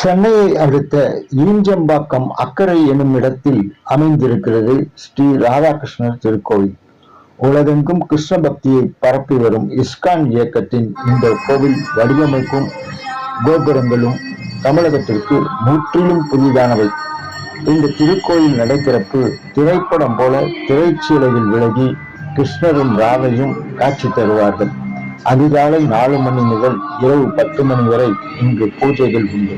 சென்னையை அடுத்த ஈஞ்சம்பாக்கம் அக்கறை எனும் இடத்தில் அமைந்திருக்கிறது ஸ்ரீ ராதாகிருஷ்ணர் திருக்கோவில். உலகெங்கும் கிருஷ்ண பக்தியை பரப்பி வரும் இஸ்கான் இயக்கத்தின் இந்த கோவில் வடிவமைப்பும் கோபுரங்களும் தமிழகத்திற்கு முற்றிலும் புதிதானவை. இந்த திருக்கோயில் நடைத்திறப்பு திரைப்படம் போல திரைச்சீலையில் விலகி கிருஷ்ணரும் ராதையும் காட்சி தருவார்கள். அதிகாலை நாலு மணி முதல் இரவு பத்து மணி வரை இங்கு பூஜைகள் உண்டு.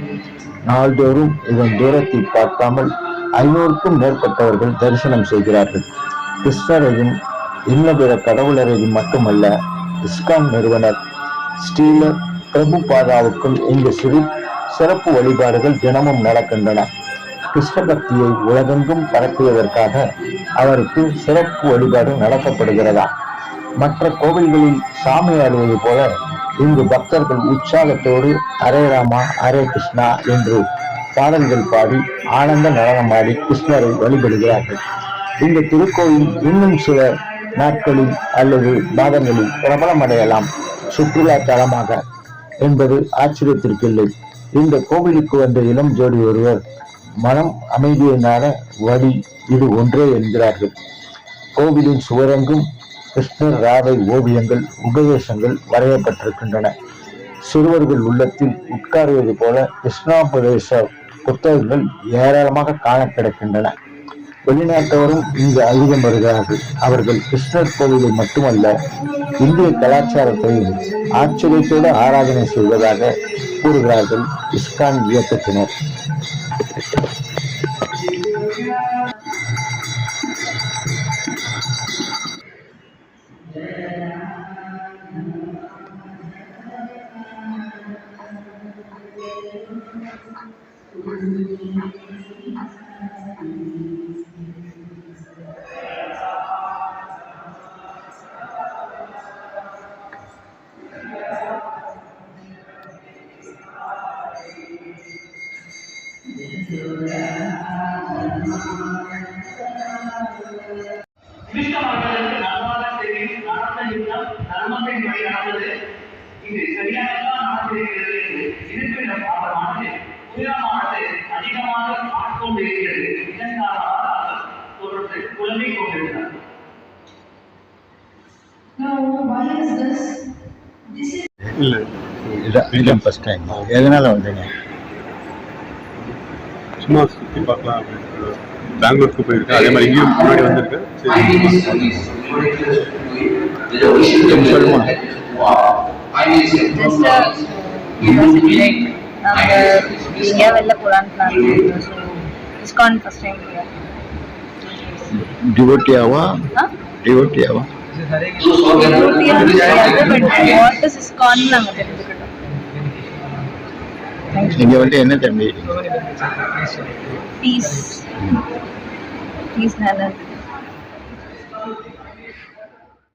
நாள்தோறும் இதன் தூரத்தை பார்க்காமல் ஐநூறுக்கும் மேற்பட்டவர்கள் தரிசனம் செய்கிறார்கள். கிருஷ்ணரையும் இன்ன பிற கடவுளரையும் மட்டுமல்ல இஸ்கான் நிறுவனர் ஸ்ரீலர் பிரபுபாதாவுக்கும் இங்கு சிறு சிறப்பு வழிபாடுகள் தினமும் நடக்கின்றன. கிருஷ்ண பக்தியை உலகெங்கும் பரப்பியதற்காக அவருக்கு சிறப்பு வழிபாடு நடத்தப்படுகிறதா? மற்ற கோவில்களில் சாமி ஆடுவது போல இங்கு பக்தர்கள் உற்சாகத்தோடு ஹரே ராமா ஹரே கிருஷ்ணா என்று பாடல்கள் பாடி ஆனந்த நடனமாடி கிருஷ்ணரை வழிபடுகிறார்கள். இந்த திருக்கோயில் இன்னும் சில நாட்களில் அல்லது மாதங்களில் பிரபலமடையலாம். சுற்றுலா தலமாக என்பது ஆச்சரியத்திற்கில்லை. இந்த கோவிலுக்கு வந்த இளம் ஜோடி ஒருவர் மனம் அமைதியை நாட வழி இது ஒன்றே என்கிறார்கள். கோவிலின் சுவரெங்கும் கிருஷ்ணர் ராதை ஓவியங்கள் உபதேசங்கள் வரையப்பட்டிருக்கின்றன. சிறுவர்கள் உள்ளத்தில் உட்காருவது போல கிருஷ்ணாபதேச புத்தகங்கள் ஏராளமாக காண கிடக்கின்றன. வெளிநாட்டவரும் இங்கு அதிகம் வருகிறார்கள். அவர்கள் கிருஷ்ணர் கோவிலை மட்டுமல்ல இந்திய கலாச்சாரத்தையும் ஆச்சரியத்தோடு ஆராதனை செய்வதாக கூறுகிறார்கள் இஸ்கான் இயக்கத்தினர். இது சரியாக நடந்திருக்கிறது என்று. இந்த பாடமானது ஆட்கொண்டிருக்கிறது இதன் காரணமாக அவர் தொடர்ந்து கொண்டிருந்தார் இல்லை இதான் ஃபர்ஸ்ட் டைம் எதனால வந்தீங்க? சும்மா சுற்றி பார்க்கலாம் அப்படின்னு பெங்களூருக்கு போயிருக்கேன். அதே மாதிரி இங்கேயும் முன்னாடி வந்திருக்கேன். சரி. சொல்லுமா ஜஸ்ட் யூனிவர்சிட்டி நாங்கள் எங்கேயா வெளில போகலான்னு பிளான் பண்ணிருந்தோம் ஸோ இஸ்கான் ஃபஸ்ட் டைம் டிவோட்டியாவா ஆ டிவோட்டியாவா டிவோட்டியாக தெரியாது பட் வாட் இஸ் இஸ்கான் நாங்கள் தெரிஞ்சுக்கிட்டோம் இங்க வந்து என்ன தம்பி பீஸ் பீஸ் நல்லா இருக்கு